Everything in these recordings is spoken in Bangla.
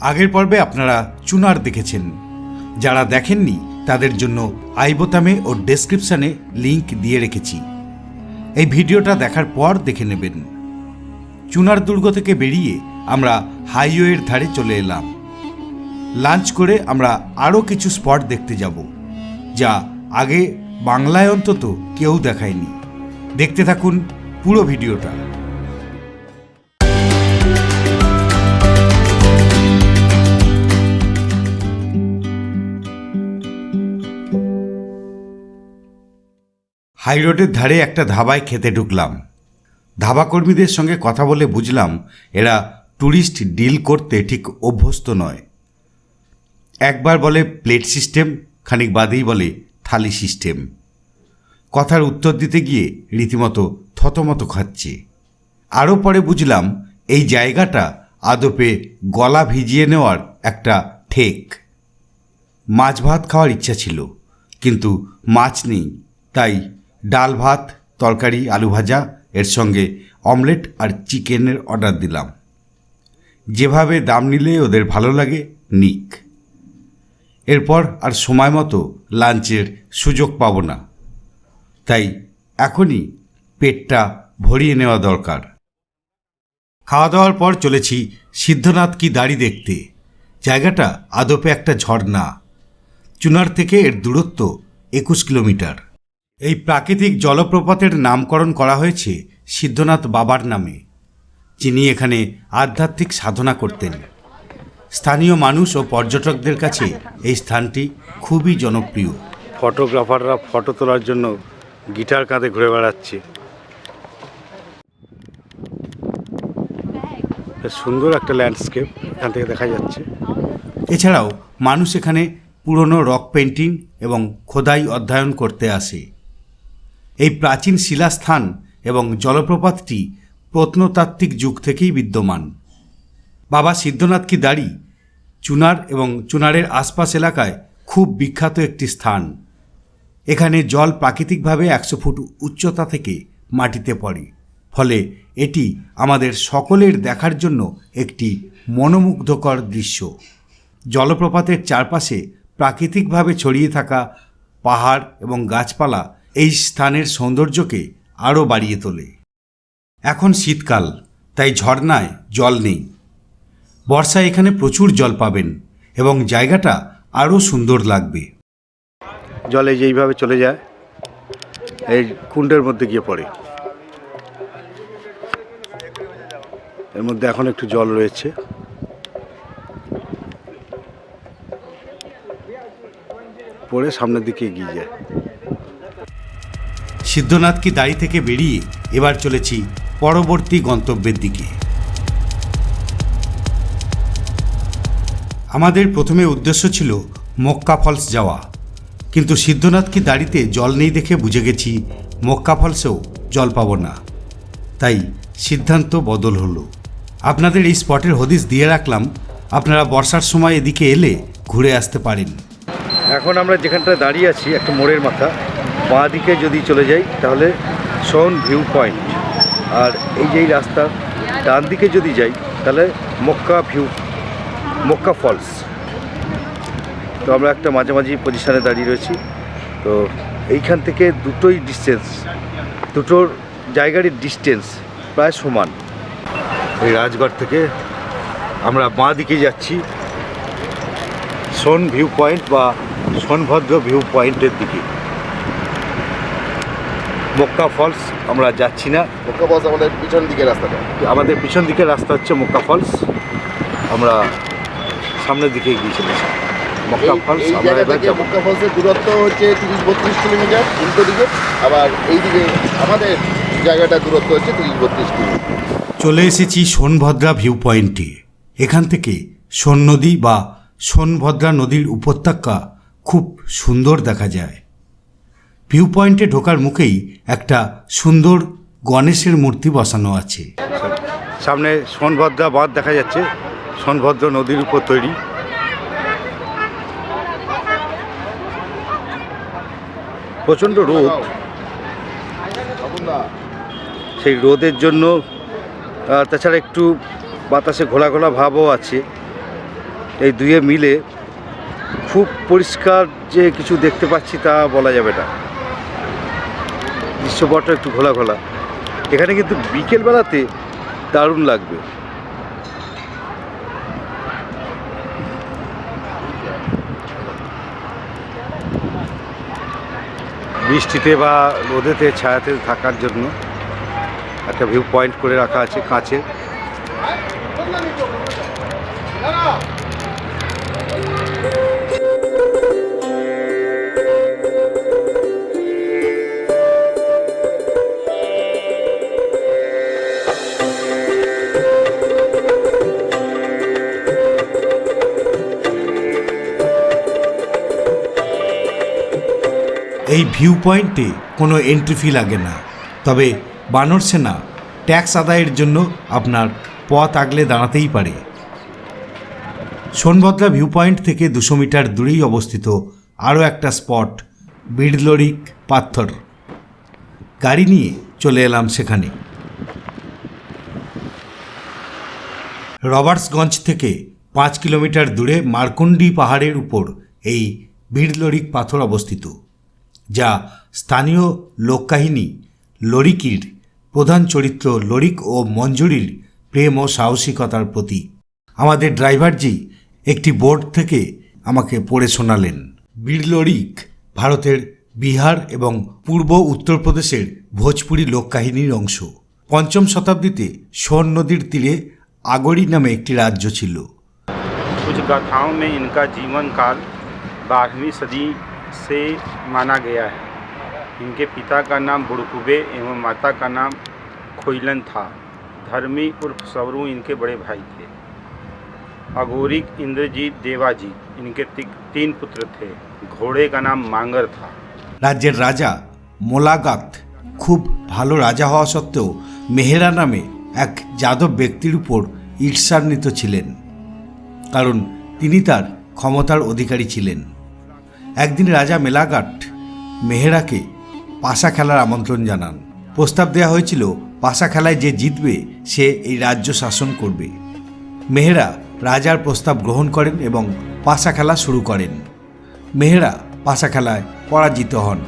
আগের পর্বে আপনারা চুনার দেখেছেন। যারা দেখেননি, তাদের জন্য আই বোতামে ও ডেসক্রিপশনে লিংক দিয়ে রেখেছি। এই ভিডিওটা দেখার পর দেখে নেবেন। চুনার দুর্গ থেকে বেরিয়ে আমরা হাইওয়ের ধারে চলে এলাম। লাঞ্চ করে আমরা আরও কিছু স্পট দেখতে যাব, যা আগে বাংলায় অন্তত কেউ দেখায়নি। দেখতে থাকুন পুরো ভিডিওটা। হাইরোডের ধারে একটা ধাবায় খেতে ঢুকলাম। ধাবা কর্মীদের সঙ্গে কথা বলে বুঝলাম, এরা ট্যুরিস্ট ডিল করতে ঠিক অভ্যস্ত নয়। একবার বলে প্লেট সিস্টেম, খানিক বাদেই বলে থালি সিস্টেম। কথার উত্তর দিতে গিয়ে রীতিমতো থতমত খাচ্ছে। আরও পরে বুঝলাম, এই জায়গাটা আদপে গলা ভিজিয়ে নেওয়ার একটা ঠেক। মাছ ভাত খাওয়ার ইচ্ছা ছিল, কিন্তু মাছ নেই, তাই ডাল ভাত, তরকারি, আলু ভাজা, এর সঙ্গে অমলেট আর চিকেনের অর্ডার দিলাম। যেভাবে দাম নিলে ওদের ভালো লাগে, নিক। এরপর আর সময় মতো লাঞ্চের সুযোগ পাব না। তাই এখনই পেটটা ভরিয়ে নেওয়া দরকার। খাওয়া দাওয়ার পর চলেছি সিদ্ধনাথ কি দাড়ি দেখতে। জায়গাটা আদপে একটা ঝর্ণা। চুনার থেকে এর দূরত্ব একুশ কিলোমিটার। এই প্রাকৃতিক জলপ্রপাতের নামকরণ করা হয়েছে সিদ্ধনাথ বাবার নামে যিনি এখানে আধ্যাত্মিক সাধনা করতেন। স্থানীয় মানুষ ও পর্যটকদের কাছে এই স্থানটি খুবই জনপ্রিয়। ফটোগ্রাফাররা ফটো তোলার জন্য গিটার কাঁধে ঘুরে বেড়াচ্ছে। সুন্দর একটা ল্যান্ডস্কেপ এখান থেকে দেখা যাচ্ছে। এছাড়াও মানুষ এখানে পুরনো রক পেন্টিং এবং খোদাই অধ্যয়ন করতে আসে। এই প্রাচীন শিলাস্থান এবং জলপ্রপাতটি প্রত্নতাত্ত্বিক যুগ থেকেই বিদ্যমান। বাবা সিদ্ধনাথ কি দাড়ি, চুনার এবং চুনারের আশপাশ এলাকায় খুব বিখ্যাত একটি স্থান। এখানে জল প্রাকৃতিকভাবে একশো ফুট উচ্চতা থেকে মাটিতে পড়ে। ফলে এটি আমাদের সকলের দেখার জন্য একটি মনোমুগ্ধকর দৃশ্য। জলপ্রপাতের চারপাশে প্রাকৃতিকভাবে ছড়িয়ে থাকা পাহাড় এবং গাছপালা এই স্থানের সৌন্দর্যকে আরও বাড়িয়ে তোলে। এখন শীতকাল, তাই ঝর্ণায় জল নেই। বর্ষায় এখানে প্রচুর জল পাবেন এবং জায়গাটা আরও সুন্দর লাগবে। জলে যেইভাবে চলে যায়, এই কুণ্ডের মধ্যে গিয়ে পড়ে। এর মধ্যে এখন একটু জল রয়েছে। পড়ে সামনের দিকে এগিয়ে যায়। সিদ্ধনাথ কি দাড়ি থেকে বেরিয়ে এবার চলেছি পরবর্তী গন্তব্যের দিকে। আমাদের প্রথমে উদ্দেশ্য ছিল মক্কা ফলস যাওয়া। কিন্তু সিদ্ধনাথ কি দাড়িতে জল নেই দেখে বুঝে গেছি মক্কা ফলসেও জল পাবো না। তাই সিদ্ধান্ত বদল হলো। আপনাদের এই স্পটের হদিস দিয়ে রাখলাম, আপনারা বর্ষার সময় এদিকে এলে ঘুরে আসতে পারেন। এখন আমরা যেখানটায় দাঁড়িয়ে আছি, একটা মোড়ের মাথা। বাঁ দিকে যদি চলে যাই, তাহলে সোন ভিউ পয়েন্ট আর এই যে রাস্তা, ডান দিকে যদি যাই, তাহলে মক্কা ভিউ মক্কা ফলস তো আমরা একটা মাঝামাঝি পজিশানে দাঁড়িয়ে রয়েছি। তো এইখান থেকে দুটোই ডিস্টেন্স দুটোর জায়গারই ডিস্টেন্স প্রায় সমান। এই রাজগড় থেকে আমরা বাঁ দিকে যাচ্ছি। সোন ভিউ পয়েন্ট বা সোনভদ্র ভিউ পয়েন্টের দিকে। মক্কা ফলস আমরা যাচ্ছি না। মুখ্য ফলস আমাদের পিছন দিকে রাস্তাটা। আমাদের পিছন দিকের রাস্তা হচ্ছে মক্কা ফলস। আমরা সামনের দিকে এগিয়ে চলেছি। মক্কা ফলস আমরা এবার যাব। মুখ্য ফলসের দূরত্ব হচ্ছে তিরিশ বত্রিশ কিলোমিটার উল্টো দিকে। আবার এই দিকে আমাদের জায়গাটা দূরত্ব হচ্ছে তিরিশ বত্রিশ কিলোমিটার। চলে এসেছি সোনভদ্রা ভিউ পয়েন্টে এখান থেকে সোন নদী বা সোনভদ্রা নদীর উপত্যকা খুব সুন্দর দেখা যায়। ভিউ পয়েন্টে ঢোকার মুখেই একটা সুন্দর গণেশের মূর্তি বসানো আছে। সামনে সোনভদ্রা বাঁধ দেখা যাচ্ছে, সোনভদ্র নদীর উপর তৈরি। প্রচণ্ড রোদ। সেই রোদের জন্য তাছাড়া একটু বাতাসে ঘোলা ঘোলা ভাবও আছে। এই দুয়ে মিলে খুব পরিষ্কার যে কিছু দেখতে পাচ্ছি তা বলা যাবে না। দৃশ্যপটটা একটু ঘোলা ঘোলা। এখানে কিন্তু বিকেলবেলাতে দারুণ লাগবে। বৃষ্টিতে বা রোদেতে, ছায়াতে থাকার জন্য একটা ভিউ পয়েন্ট করে রাখা আছে কাঁচে এই ভিউ পয়েন্টে কোনো এন্ট্রি ফি লাগে না। তবে বানর সেনা ট্যাক্স আদায়ের জন্য আপনার পথ আগলে দাঁড়াতেই পারে। সোনভদ্রা ভিউ পয়েন্ট থেকে দুশো মিটার দূরেই অবস্থিত আরও একটা স্পট বিড়লরিক পাথর। গাড়ি নিয়ে চলে এলাম সেখানে। রবার্টসগঞ্জ থেকে পাঁচ কিলোমিটার দূরে মার্কন্ডি পাহাড়ের উপর এই বিড়লরিক পাথর অবস্থিত। যা স্থানীয় লোককাহিনী লরিকির প্রধান চরিত্র লরিক ও মঞ্জুরির প্রেম ও সাহসিকতার প্রতীক আমাদের ড্রাইভারজি একটি বোর্ড থেকে আমাকে পড়ে শোনালেন বীরলরিক ভারতের বিহার এবং পূর্ব উত্তরপ্রদেশের ভোজপুরি লোককাহিনীর অংশ পঞ্চম শতাব্দীতে সোন নদীর তীরে আগরি নামে একটি রাজ্য ছিল कुछ गाथाओं में इनका जीवन काल बारहवीं सदी से माना गया है इनके पिता का नाम बुड़कुबे एवं माता का नाम खोइलन था धर्मी उर्फ सवरू इनके बड़े भाई थे अघोरिक इंद्रजीत देवाजी इनके ति- तीन पुत्र थे घोड़े का नाम मांगर था রাজ্যের রাজা মোলাগাত খুব ভালো রাজা হওয়া সত্ত্বেও মেহেরা নামে এক যাদব ব্যক্তির উপর ঈর্ষান্বিত ছিলেন কারণ তিনি তার ক্ষমতার অধিকারী ছিলেন একদিন রাজা মেলাগাট মেহেরাকে পাশা খেলার আমন্ত্রণ জানান। প্রস্তাব দেওয়া হয়েছিল, পাশা খেলায় যে জিতবে, সে এই রাজ্য শাসন করবে। মেহেরা রাজার প্রস্তাব গ্রহণ করেন এবং পাশা খেলা শুরু করেন। মেহেরা পাশা খেলায় পরাজিত হন।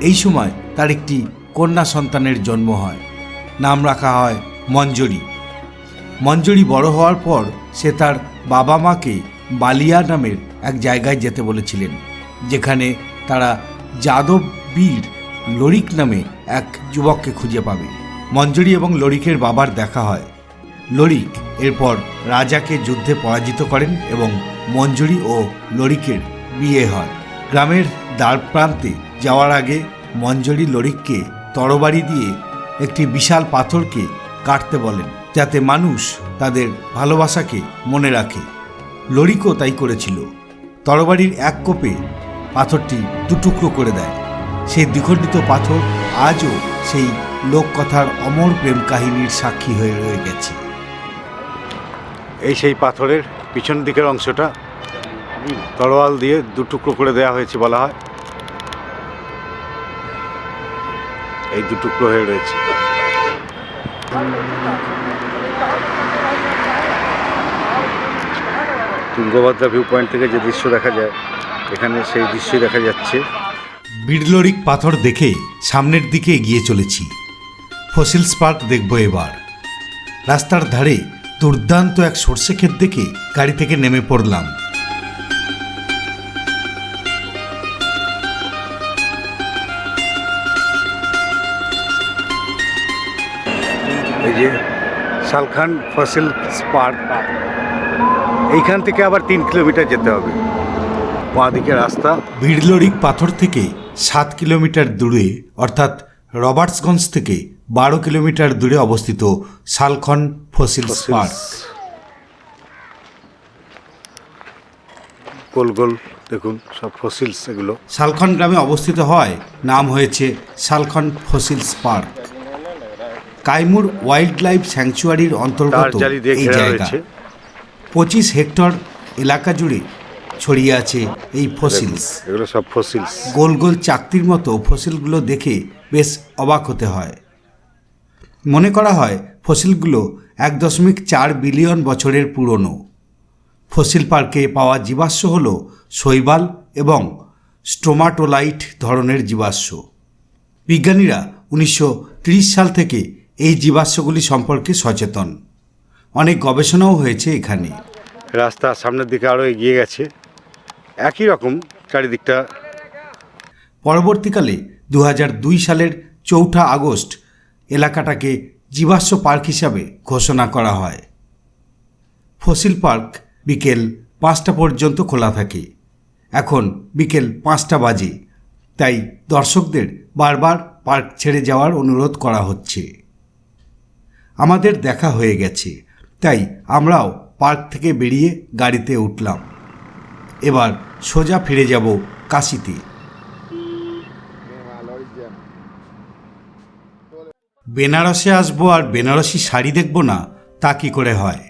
এই সময় তার একটি কন্যা সন্তানের জন্ম হয়। নাম রাখা হয় মঞ্জরি। মঞ্জরি বড় হওয়ার পর সে তার বাবা মাকে বালিয়া নামের এক জায়গায় যেতে বলেছিলেন। যেখানে তারা যাদব বীর লরিক নামে এক যুবককে খুঁজে পাবে। মঞ্জরি এবং লরিকের বাবার দেখা হয়। লরিক এরপর রাজাকে যুদ্ধে পরাজিত করেন এবং মঞ্জুরি ও লরিকের বিয়ে হয়। গ্রামের দ্বার প্রান্তে যাওয়ার আগে মঞ্জরি লরিককে তরবারি দিয়ে একটি বিশাল পাথরকে কাটতে বলেন, যাতে মানুষ তাদের ভালোবাসাকে মনে রাখে। লরিকও তাই করেছিল। তরবারির এক কোপে পাথরটি দুটুকরো করে দেয়। সেই দ্বিখণ্ডিত পাথর আজও সেই লোককথার অমর প্রেম কাহিনীর সাক্ষী হয়ে রয়ে গেছে। এই সেই পাথরের পিছন দিকের অংশটা তরোয়াল দিয়ে দুটুকরো করে দেওয়া হয়েছে বলা হয়। এই দুটুকরো হয়ে রয়েছে। তুঙ্গভদ্রা ভিউ পয়েন্ট থেকে যে দৃশ্য দেখা যায় এখানে সেই দৃশ্য দেখা যাচ্ছে। বিড়লরিক পাথর দেখে সামনের দিকে এগিয়ে চলেছি। ফসিলস পার্ক দেখব এবার। রাস্তার ধারে দুর্দান্ত এক সর্ষে ক্ষেত দেখে গাড়ি থেকে নেমে পড়লাম। এই যে শালখান ফসিল পার্ক এইখান থেকে আবার তিন কিলোমিটার যেতে হবে। বাঁ দিকে রাস্তা। বিড়লরিক পাথর থেকে সাত কিলোমিটার দূরে অর্থাৎ রবার্টসগঞ্জ থেকে বারো কিলোমিটার দূরে অবস্থিত শালখন ফসিলস পার্ক। গোল গোল দেখুন সব ফসিলস এগুলো। শালখন গ্রামে অবস্থিত হয় নাম হয়েছে Salkhan fossils park. Kaimur wildlife স্যাংচুয়ারির তার অন্তর্গত এই জায়গা। পঁচিশ হেক্টর এলাকা জুড়ে ছড়িয়ে আছে এই ফসিলস এগুলো সব ফসিলস গোল গোল চাকতির মতো ফসিলগুলো দেখে বেশ অবাক হতে হয়। মনে করা হয় ফসিলগুলো এক দশমিক চার বিলিয়ন বছরের পুরনো। ফসিল পার্কে পাওয়া জীবাশ্ম হল শৈবাল এবং স্টোমাটোলাইট ধরনের জীবাশ্ম। বিজ্ঞানীরা উনিশশো ত্রিশ সাল থেকে এই জীবাশ্মগুলি সম্পর্কে সচেতন। অনেক গবেষণাও হয়েছে এখানে। রাস্তা সামনের দিকে আরও এগিয়ে গেছে। একই রকম চারিদিকটা। পরবর্তীকালে দু হাজার দুই সালের চৌঠা আগস্ট এলাকাটাকে জীবাশ্ম পার্ক হিসাবে ঘোষণা করা হয়। ফসিল পার্ক বিকেল পাঁচটা পর্যন্ত খোলা থাকে। এখন বিকেল পাঁচটা বাজে। তাই দর্শকদের বারবার পার্ক ছেড়ে যাওয়ার অনুরোধ করা হচ্ছে। আমাদের দেখা হয়ে গেছে। তাই আমরাও পার্ক থেকে বেরিয়ে গাড়িতে উঠলাম। এবার সোজা ফিরে যাব কাশিতে। বেনারসে আসব আর বেনারসি শাড়ি দেখব না, তা কি করে হয়?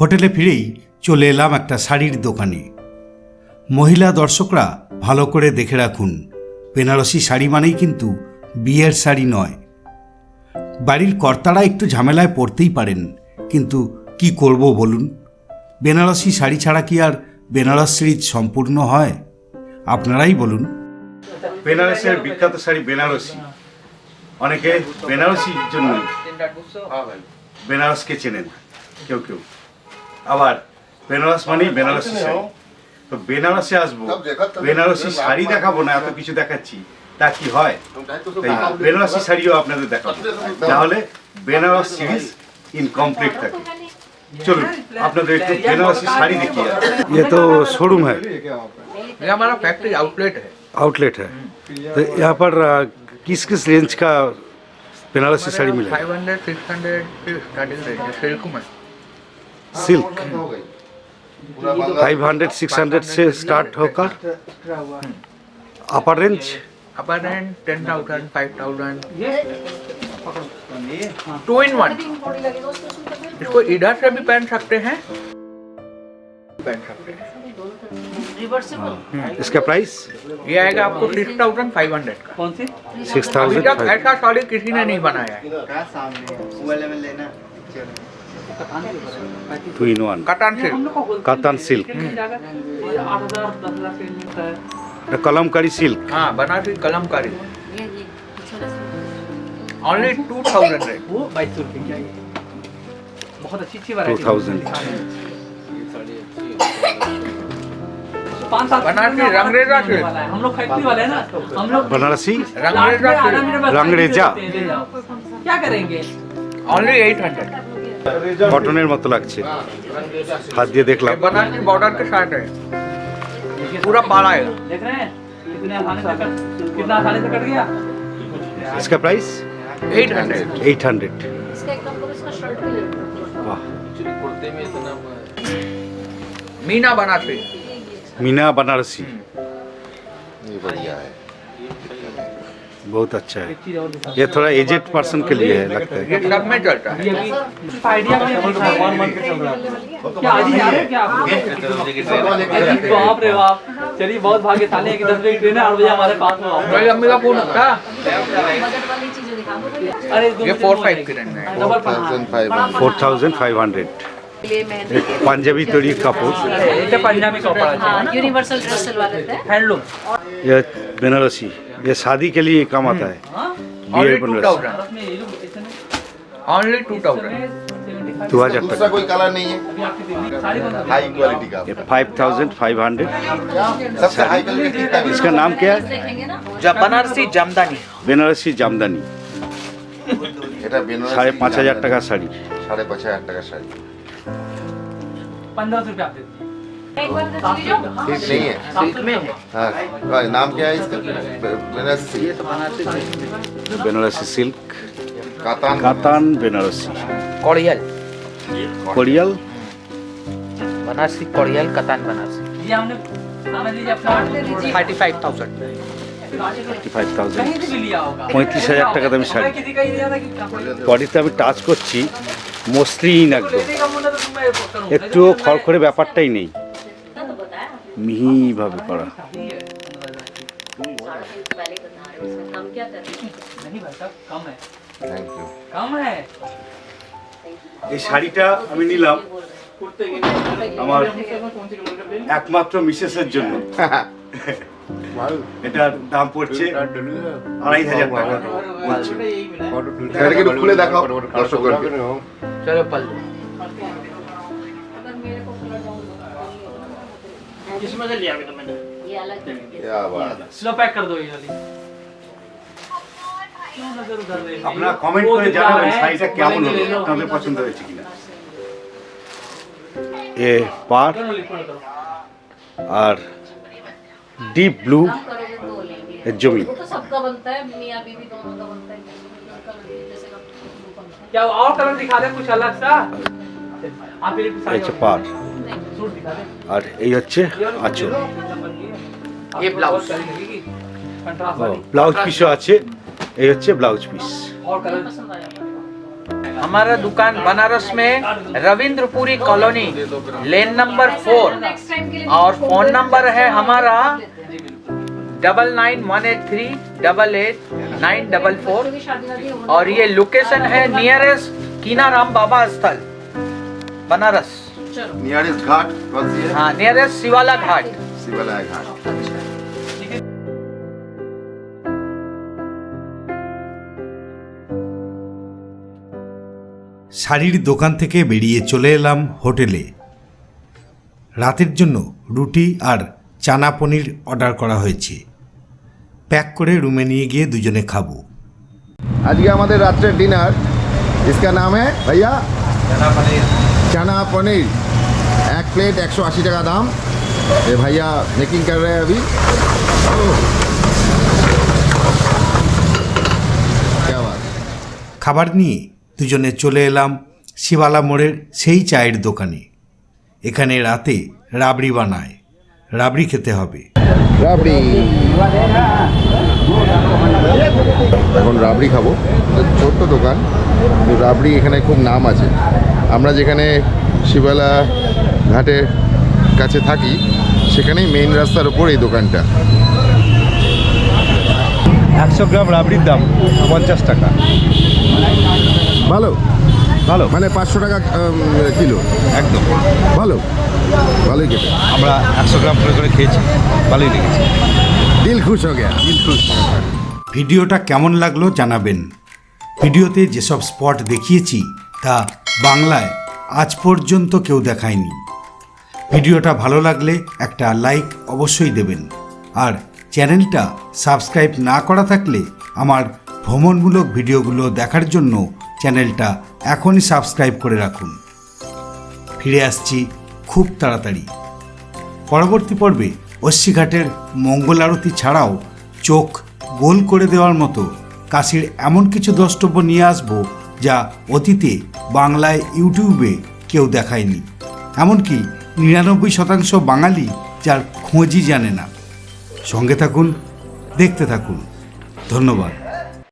হোটেলে ফিরেই চলে এলাম একটা শাড়ির দোকানে। মহিলা দর্শকরা ভালো করে দেখে রাখুন, বেনারসি শাড়ি মানেই কিন্তু বিয়ের শাড়ি নয়। বাড়ির কর্তারা একটু ঝামেলায় পড়তেই পারেন, কিন্তু কি করব বলুন? বেনারসি শাড়ি ছাড়া কি আর বেনারস সিরিজ সম্পূর্ণ হয়, আপনারাই বলুন। বেনারসের বিখ্যাত শাড়ি বেনারসি। অনেকে বেনারসির জন্য বেনারসকে চেনেন, কেউ কেউ। আবার বেনারস মানেই বেনারসি শাড়ি। তো বেনারসে আসব, বেনারসি শাড়ি দেখাবো না, এত কিছু দেখাচ্ছি, তা কি হয়? তাই বেনারসি শাড়িও আপনাদের দেখাবো। তাহলে বেনারস সিরিজ ইনকমপ্লিট থাকে। चलो आपने देखते बनारसी साड़ी देखी है ये तो शोरूम है ये हमारा फैक्ट्री आउटलेट है आउटलेट है तो यहाँ पर किस किस रेंज का बनारसी साड़ी मिलेगा five hundred six hundred starting range है सिल्क में silk five hundred six hundred से स्टार्ट होकर upper range upper range ten thousand five thousand two in one इसको इधर से भी पहन सकते हैं पहन सकते हैं इसका प्राइस ये आएगा आपको सिक्स थाउज़ेंड फाइव हंड्रेड का कौन सी सिक्स थाउज़ेंड ऐसा साड़ी किसी ने नहीं बनाया है two in one cotton silk katan silk Kalamkari silk हाँ Banarasi Kalamkari only two thousand वो बाईस सौ रुपये की आई बहुत अच्छी अच्छी वैरायटी हम लोग फैक्ट्री वाले हैं ना हम लोग बनारसी रंगरेजा क्या करेंगे অনলি এইট হান্ড্রেড কটনের মতো লাগছে হাত দিয়ে দেখলাম बनारसी बॉर्डर के साथ है पूरा बाल आएगा देख रहे हैं कितना आसानी से कट गया इसका प्राइस 800 800 मीना बनारसी मीना बनारसी। ये बढ़िया है। बहुत अच्छा है। ये थोड़ा एजेड पर्सन के लिए है लगता है। ये सब में चलता है। ये अभी आइडिया क्या आज ही जा रहे हैं क्या आप? अरे बाप रे बाप। चलिए बहुत भाग्यशाली है कि दस बजे की ट्रेन है आठ बजे हमारे पास में आओ। मेरी अम्मी का फ़ोन था बजट वाली चीजें दिखा दो भैया अरे ये फोर फाइव की रेंज में है double thousand five four thousand five hundred ले मेहंदी के পাঞ্জাবি তৈরি কাপড় এটা পাঞ্জাবি कपड़ा है हाँ यूनिवर्सल ड्रेस सिलवा देते हैं हैंडलूम ये बनारसी ये शादी के लिए काम आता है ओनली ये टू बनारसी थाउजेंड में ये लोग इतने ओनली टू थाउजेंड दो हजार दूसरा तक कोई कलर नहीं है साड़ी बंद हाई क्वालिटी का ये फाइव थाउजेंड फाइव हंड्रेड सबसे हाई क्वालिटी का भी इसका नाम क्या है देखेंगे ना बनारसी जामदानी বেনারসি জামদানি এটা বেনারসি সাড়ে পাঁচ হাজার টাকা শাড়ি সাড়ে পাঁচ হাজার টাকা শাড়ি पंद्रह सौ रुपया आप दे दीजिए एक बार तो चली जाओ ठीक नहीं है सिल्क में है हाँ हाँ, नाम क्या है इसका बेनारसी বেনারসি সিল্ক कातान কাতান বেনারসি कोड़ियल কোরিয়াল बनारसी कोड़ियल कतान बनारसी ये हमने समझ लीजिए अपना thirty five thousand thirty five thousand পঁয়ত্রিশ হাজার টাকা দামি শাড়ি বডিতে আমি টাচ করছি মসৃণ একদম। একটুও খড়খড়ে ব্যাপারটাই নেই। মিহিভাবে করা। এই শাড়িটা আমি নিলাম আমার একমাত্র মিসেসের জন্য। এটার দাম পড়ছে আড়াই হাজার টাকা বলছে। এটাকে একটু খুলে দেখাও দর্শকগণকে चलो पल्लू किसमें से लिया अभी तो मैंने ये अलग है क्या बात स्लो पैक कर दो ये वाली क्यों नजर उधर रही है? আপনারা কমেন্ট वो করে दिखा জানাবেন है, শাড়িটা কেমন बोलेंगे হলো ले लो। আপনাদের পছন্দ হয়েছে কিনা এ পার दोनों लिखो करो আর ডিপ ব্লু জমি। হচ্ছে পার। আর এই হচ্ছে আঁচল। ব্লাউজ পিসও আছে। এই হচ্ছে ব্লাউজ পিস हमारा दुकान बनारस में Ravindrapuri colony lane number four और फ़ोन नंबर है हमारा double nine one eight three double eight nine double four और ये लोकेशन है नियरेस्ट कीनाराम बाबा स्थल बनारस। नियरेस्ट घाट है? नियरेस्ट शिवाला घाट। शिवालय घाट। শাড়ির দোকান থেকে বেরিয়ে চলে এলাম হোটেলে রাতের জন্য রুটি আর চানা পনির অর্ডার করা হয়েছে প্যাক করে রুমে নিয়ে গিয়ে দুজনে খাবো আজকে আমাদের রাত্রের ডিনার इसका नाम है भैया चना पनीर चना पनीर एक प्लेट एक सौ अस्सी टका दाम ये भैया मेकिंग कर रहे हैं अभी ओह। क्या बात খাবার নিয়ে দুজনে চলে এলাম শিবালা মোড়ের সেই চায়ের দোকানে। এখানে রাতে রাবড়ি বানায়। রাবড়ি খেতে হবে। রাবড়ি। এখন রাবড়ি খাব। ছোট্ট দোকান রাবড়ি এখানে খুব নাম আছে। আমরা যেখানে শিবালা ঘাটের কাছে থাকি সেখানেই মেইন রাস্তার ওপর এই দোকানটা। একশো গ্রাম রাবড়ির দাম পঞ্চাশ টাকা। ভালো? ভালো। মানে পাঁচশো টাকা কিলো? একদম। ভালো? ভালোই খেতে। আমরা একশো গ্রাম করে করে খেয়েছি ভালোই লেগেছে। দিল খুশ হয়ে গেছে দিল খুশ। ভিডিওটা কেমন লাগল জানাবেন। ভিডিওতে যেসব স্পট দেখিয়েছি তা বাংলায় আজ পর্যন্ত কেউ দেখায়নি। ভিডিওটা ভালো লাগলে একটা লাইক অবশ্যই দেবেন। আর চ্যানেলটা সাবস্ক্রাইব না করা থাকলে আমার ভ্রমণমূলক ভিডিওগুলো দেখার জন্য চ্যানেলটা এখনই সাবস্ক্রাইব করে রাখুন। ফিরে আসছি খুব তাড়াতাড়ি। পরবর্তী পর্বে অশ্বিঘাটের মঙ্গল আরতি ছাড়াও চোখ গোল করে দেওয়ার মতো কাশির এমন কিছু দ্রষ্টব্য নিয়ে আসব যা অতীতে বাংলায় ইউটিউবে কেউ দেখায়নি। এমনকি নিরানব্বই শতাংশ বাঙালি যার খোঁজই জানে না। সঙ্গে থাকুন, দেখতে থাকুন। ধন্যবাদ।